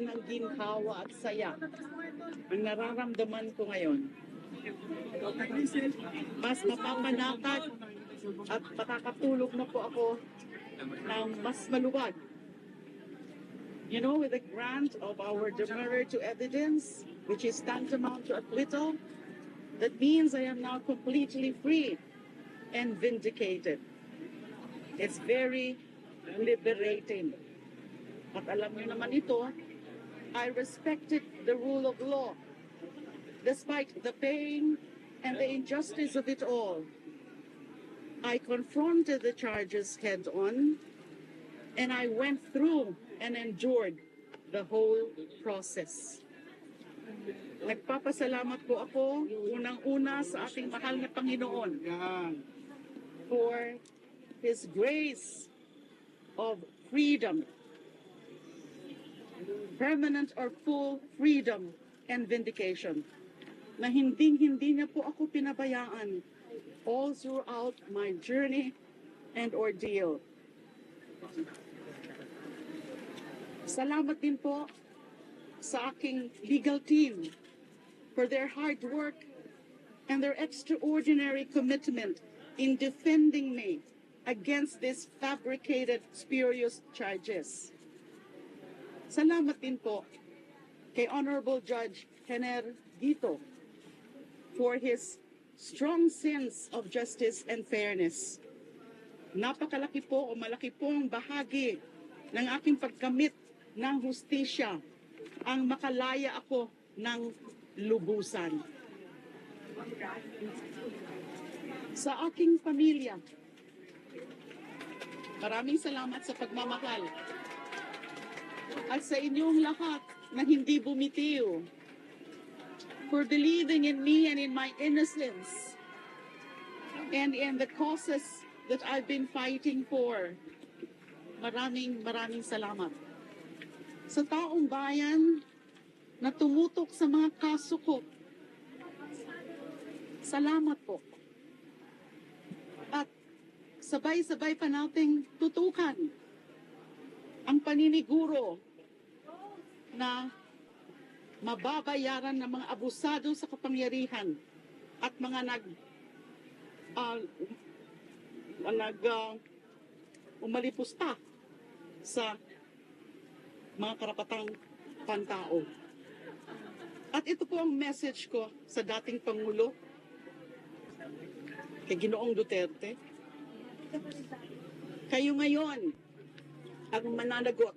ng ginhawa at saya ang nararamdaman ko ngayon. Mas at makakatulog na po ako ng mas maluwag. You know, with the grant of our demurrer to evidence, which is tantamount to acquittal, that means I am now completely free and vindicated. It's very liberating. At alam niyo naman ito, I respected the rule of law despite the pain and the injustice of it all. I confronted the charges head on and I went through and endured the whole process. Nagpapasalamat po ako unang-una sa ating mahal na Panginoon for His grace of freedom, permanent or full freedom and vindication, na hinding-hindi niya po ako pinabayaan all throughout my journey and ordeal. Salamat din po sa aking legal team for their hard work and their extraordinary commitment in defending me against these fabricated, spurious charges. Salamat din po kay Honorable Judge Hener Dito for his strong sense of justice and fairness. Napakalaki po o malaki pong bahagi ng aking pagkamit ng hustisya ang makalaya ako ng lubusan. Sa aking pamilya, maraming salamat sa pagmamahal at sa inyong lahat na hindi bumitiw for believing in me and in my innocence and in the causes that I've been fighting for. Maraming maraming salamat. Sa taong bayan na tumutok sa mga kaso ko, salamat po. At sabay-sabay pa nating tutukan ang paniniguro na mababayaran ng mga abusado sa kapangyarihan at mga nag ah, nag ah, umalipusta sa mga karapatang pantao. At ito po ang message ko sa dating Pangulo, kay Ginoong Duterte. Kayo ngayon ang mananagot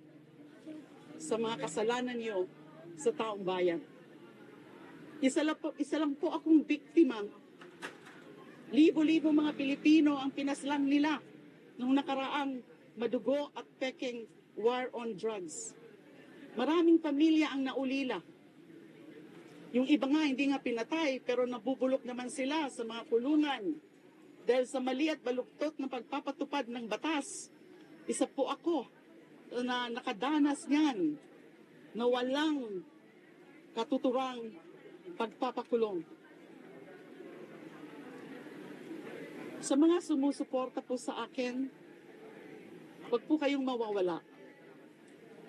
sa mga kasalanan niyo sa taong bayan. Isa lang po, isa lang po akong biktima. Libo-libo mga Pilipino ang pinaslang nila nung nakaraang madugo at peking war on drugs. Maraming pamilya ang naulila. Yung iba nga hindi nga pinatay pero nabubulok naman sila sa mga kulungan dahil sa mali at baluktot ng pagpapatupad ng batas. Isa po ako na nakadanas niyan na walang katuturang pagpapakulong. Sa mga sumusuporta po sa akin, huwag po kayong mawawala.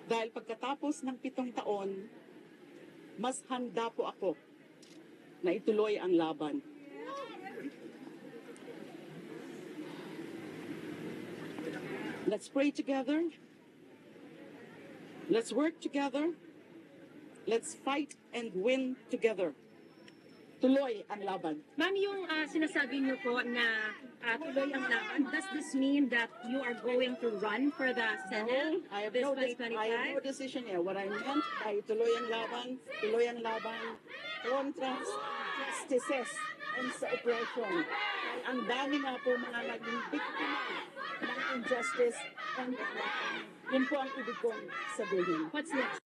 Dahil pagkatapos ng pitong taon, mas handa po ako na ituloy ang laban. Let's pray together. Let's work together. Let's fight and win together. Tuloy ang laban. Ma'am, yung ah, sinasabi niyo po na ah, tuloy ang laban, does this mean that you are going to run for the Senate I have this no, de- I have no 2025? decision yet. What I meant ay tuloy ang laban, tuloy ang laban kontra justices and sa oppression. Ay, ang dami nga po mga naging biktima ng injustice and oppression. Yun po ang ibig kong sabihin. What's next?